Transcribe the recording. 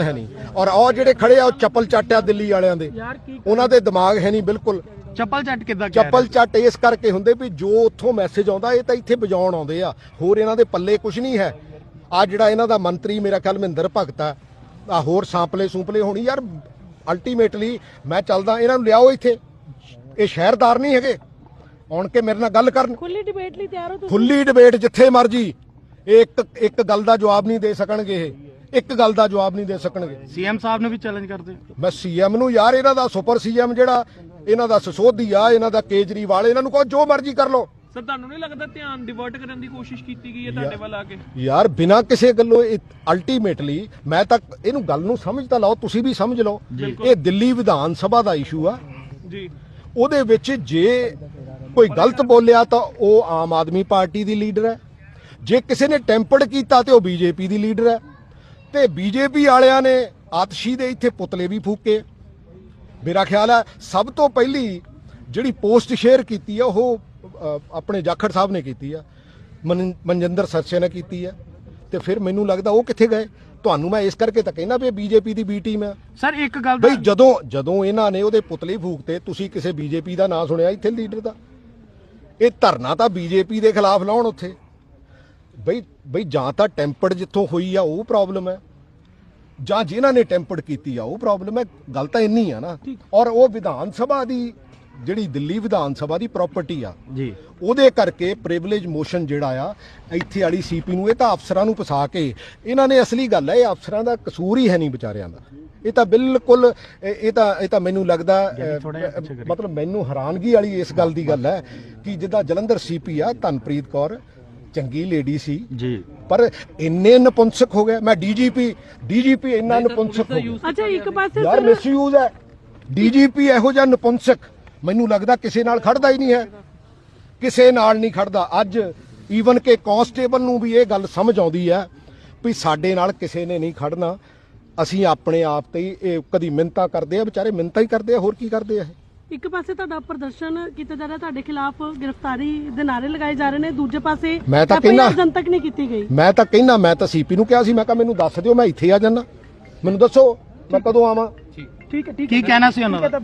ਹੈ ਨਹੀਂ। ਔਰ ਉਹ ਜਿਹੜੇ ਖੜੇ ਆ ਉਹ ਚੱਪਲ ਚੱਟ ਆ ਦਿੱਲੀ ਵਾਲਿਆਂ ਦੇ। ਉਹਨਾਂ ਦੇ ਦਿਮਾਗ ਹੈ ਨਹੀਂ ਬਿਲਕੁਲ। ਚੱਪਲ ਚੱਟ ਕਿੱਦਾਂ ਚੱਪਲ ਚੱਟ ਇਸ ਕਰਕੇ ਹੁੰਦੇ ਵੀ ਜੋ ਉੱਥੋਂ ਮੈਸੇਜ ਆਉਂਦਾ ਇਹ ਤਾਂ ਇੱਥੇ ਵਜਾਉਣ ਆਉਂਦੇ ਆ। ਹੋਰ ਇਹਨਾਂ ਦੇ ਪੱਲੇ ਕੁਝ ਨਹੀਂ ਹੈ। ਆ ਜਿਹੜਾ ਇਹਨਾਂ ਦਾ ਮੰਤਰੀ ਮੇਰਾ ਖਿਆਲ ਮਹਿੰਦਰ ਭਗਤ ਆ ਆ ਹੋਰ ਸਾਂਪਲੇ ਸੂਪਲੇ ਹੋਣੀ ਯਾਰ ਅਲਟੀਮੇਟਲੀ ਮੈਂ ਚੱਲਦਾ ਇਹਨਾਂ ਨੂੰ ਲਿਆਓ ਇੱਥੇ। ਇਹ ਸ਼ਹਿਰਦਾਰ ਨਹੀਂ ਹੈਗੇ। ਆਉਣ ਕੇ ਮੇਰੇ ਨਾਲ ਗੱਲ ਕਰਨ। ਖੁੱਲੀ ਡਿਬੇਟ ਲਈ ਤਿਆਰ ਹੋ ਤੁਸੀਂ? ਖੁੱਲੀ ਡਿਬੇਟ ਜਿੱਥੇ ਮਰਜ਼ੀ। ਇੱਕ ਇੱਕ ਗੱਲ ਦਾ ਜਵਾਬ ਨਹੀਂ ਦੇ ਸਕਣਗੇ ਇਹ। ਇੱਕ ਗੱਲ ਦਾ ਜਵਾਬ ਨਹੀਂ ਦੇ ਸਕਣਗੇ। ਸੀਐਮ ਸਾਹਿਬ ਨੂੰ ਵੀ ਚੈਲੰਜ ਕਰਦੇ ਮੈਂ ਸੀਐਮ ਨੂੰ ਯਾਰ ਇਹਨਾਂ ਦਾ ਸੁਪਰ ਸੀਐਮ ਜਿਹੜਾ ਇਹਨਾਂ ਦਾ ਸਸੋਧੀ ਆ ਇਹਨਾਂ ਦਾ ਕੇਜਰੀਵਾਲ ਇਹਨਾਂ ਨੂੰ ਕਹੋ ਜੋ ਮਰਜ਼ੀ ਕਰ ਲਓ। ਸਰ ਤੁਹਾਨੂੰ ਨਹੀਂ ਲੱਗਦਾ ਧਿਆਨ ਡਿਵਰਟ ਕਰਨ ਦੀ ਕੋਸ਼ਿਸ਼ ਕੀਤੀ ਗਈ ਹੈ ਤੁਹਾਡੇ ਵੱਲ ਆ ਕੇ? ਯਾਰ ਬਿਨਾਂ ਕਿਸੇ ਗੱਲੋਂ ਅਲਟੀਮੇਟਲੀ ਮੈਂ ਤਾਂ ਇਹਨੂੰ ਗੱਲ ਨੂੰ ਸਮਝ ਤਾਂ ਲਓ ਤੁਸੀਂ ਵੀ ਸਮਝ ਲਓ। ਇਹ ਦਿੱਲੀ ਵਿਧਾਨ ਸਭਾ ਦਾ ਇਸ਼ੂ ਆ। ਜੀ। ਉਹਦੇ ਵਿੱਚ ਜੇ ਕੋਈ ਗਲਤ ਬੋਲਿਆ ਤਾਂ ਉਹ ਆਮ ਆਦਮੀ ਪਾਰਟੀ ਦੀ ਲੀਡਰ ਹੈ। ਜੇ ਕਿਸੇ ਨੇ ਟੈਂਪਰਡ ਕੀਤਾ ਤੇ ਉਹ ਬੀਜੇਪੀ ਦੀ ਲੀਡਰ ਹੈ। ਤੇ ਬੀਜੇਪੀ ਵਾਲਿਆਂ ਨੇ ਆਤਸ਼ੀ ਦੇ ਇੱਥੇ ਪੁਤਲੇ ਵੀ ਫੂਕੇ। ਮੇਰਾ ਖਿਆਲ ਹੈ ਸਭ ਤੋਂ ਪਹਿਲੀ ਜਿਹੜੀ ਪੋਸਟ ਸ਼ੇਅਰ ਕੀਤੀ ਆ ਉਹ ਆਪਣੇ ਜਾਖੜ ਸਾਹਿਬ ਨੇ ਕੀਤੀ ਆ। ਮਨ- ਮਨਜਿੰਦਰ ਸਰਸੇ ਨੇ ਕੀਤੀ ਆ। ਤੇ ਫਿਰ ਮੈਨੂੰ ਲੱਗਦਾ ਉਹ ਕਿੱਥੇ ਗਏ? ਤੁਹਾਨੂੰ ਮੈਂ ਇਸ ਕਰਕੇ ਤਾਂ ਕਹਿੰਦਾ ਵੀ ਬੀਜੇਪੀ ਦੀ ਬੀ ਟੀਮ ਆ। ਸਰ ਇੱਕ ਗੱਲ ਬਈ ਜਦੋਂ ਜਦੋਂ ਇਹਨਾਂ ਨੇ ਉਹਦੇ ਪੁਤਲੇ ਫੂਕਤੇ ਤੁਸੀਂ ਕਿਸੇ ਬੀਜੇਪੀ ਦਾ ਨਾਂ ਸੁਣਿਆ ਇੱਥੇ ਲੀਡਰ ਦਾ? ਇਹ ਧਰਨਾ ਤਾਂ ਬੀਜੇਪੀ ਦੇ ਖਿਲਾਫ ਲਾਉਣ ਉੱਥੇ। ਬਈ ਬਈ ਜਾਂ ਤਾਂ ਟੈਂਪਰਡ ਜਿੱਥੋਂ ਹੋਈ ਆ ਉਹ ਪ੍ਰੋਬਲਮ ਹੈ। ਜਾਂ ਜਿਨ੍ਹਾਂ ਨੇ ਟੈਂਪਰਡ ਕੀਤੀ ਆ ਉਹ ਪ੍ਰੋਬਲਮ ਹੈ। ਗੱਲ ਤਾਂ ਇੰਨੀ ਆ ਨਾ। ਔਰ ਉਹ ਵਿਧਾਨ ਸਭਾ ਦੀ ਜਿਹੜੀ ਦਿੱਲੀ ਵਿਧਾਨ ਸਭਾ ਦੀ ਪ੍ਰਾਪਰਟੀ ਆ ਜੀ। ਉਹਦੇ ਕਰਕੇ ਪ੍ਰਿਵਿਲੇਜ ਮੋਸ਼ਨ ਜਿਹੜਾ ਆ ਇੱਥੇ ਵਾਲੀ ਸੀਪੀ ਨੂੰ ਇਹ ਤਾਂ ਅਫਸਰਾਂ ਨੂੰ ਫਸਾ ਕੇ ਇਹਨਾਂ ਨੇ ਅਸਲੀ ਗੱਲ ਹੈ ਇਹ ਅਫਸਰਾਂ ਦਾ ਕਸੂਰ ਹੀ ਹੈ ਨਹੀਂ ਵਿਚਾਰਿਆਂ ਦਾ। ਇਹ ਤਾਂ ਬਿਲਕੁਲ ਇਹ ਤਾਂ ਇਹ ਤਾਂ ਮੈਨੂੰ ਲੱਗਦਾ। ਮਤਲਬ ਮੈਨੂੰ ਹੈਰਾਨਗੀ ਵਾਲੀ ਇਸ ਗੱਲ ਦੀ ਗੱਲ ਹੈ ਕਿ ਜਿੱਦਾਂ ਜਲੰਧਰ ਸੀਪੀ ਆ ਧਨਪ੍ਰੀਤ ਕੌਰ ਚੰਗੀ ਲੇਡੀ ਸੀ। ਜੀ। ਪਰ ਇੰਨੇ ਨਪੁੰਸਕ ਹੋ ਗਏ। ਮੈਂ ਡੀਜੀਪੀ ਡੀਜੀਪੀ ਇੰਨਾ ਨਪੁੰਸਕ ਹੋ ਗਿਆ। ਅੱਛਾ ਇੱਕ ਪਾਸੇ ਯਾਰ ਮਿਸਯੂਜ਼ ਹੈ। ਡੀਜੀਪੀ ਇਹੋ ਜਿਹਾ ਨਪੁੰਸਕ ਮੈਨੂੰ ਲੱਗਦਾ ਕਿਸੇ ਨਾਲ ਖੜਦਾ ਹੀ ਨਹੀਂ ਹੈ। ਕਿਸੇ ਨਾਲ ਨਹੀਂ ਖੜਦਾ। ਅੱਜ ਈਵਨ ਕਿ ਕਾਂਸਟੇਬਲ ਨੂੰ ਵੀ ਇਹ ਗੱਲ ਸਮਝ ਆਉਂਦੀ ਹੈ ਵੀ ਸਾਡੇ ਨਾਲ ਕਿਸੇ ਨੇ ਨਹੀਂ ਖੜਨਾ। ਅਸੀਂ ਆਪਣੇ ਆਪ ਤੇ ਹੀ ਇਹ ਕਦੀ ਮਿੰਤਾ ਕਰਦੇ ਆ ਵਿਚਾਰੇ ਮਿੰਤਾ ਹੀ ਕਰਦੇ ਆ ਹੋਰ ਕੀ ਕਰਦੇ ਆ ਇਹ? ਇੱਕ ਪਾਸੇ ਤੁਹਾਡਾ ਪ੍ਰਦਰਸ਼ਨ ਕੀਤਾ ਜਾ ਰਿਹਾ ਤੁਹਾਡੇ ਖਿਲਾਫ ਗ੍ਰਿਫਤਾਰੀ ਦੇ ਨਾਰੇ ਲਗਾਏ ਜਾ ਰਹੇ ਨੇ ਦੂਜੇ ਪਾਸੇ ਮੈਂ ਤਾਂ ਕਹਿੰਦਾ- ਜਨਤਕ ਨਹੀਂ ਕੀਤੀ ਗਈ। ਮੈਂ ਤਾਂ ਕਹਿੰਦਾ ਮੈਂ ਤਾਂ ਸੀਪੀ ਨੂੰ ਕਿਹਾ ਸੀ ਮੈਂ ਕਿਹਾ ਮੈਨੂੰ ਦੱਸ ਦਿਓ ਮੈਂ ਇੱਥੇ ਆ ਜਾਣਾ ਮੈਨੂੰ ਦੱਸੋ ਮੈਂ ਕਦੋਂ ਆਵਾਂ। ਠੀਕ। ਹੈ ਠੀਕ ਕੀ ਕਹਿਣਾ ਸੀ ਉਹਨਾਂ ਦਾ?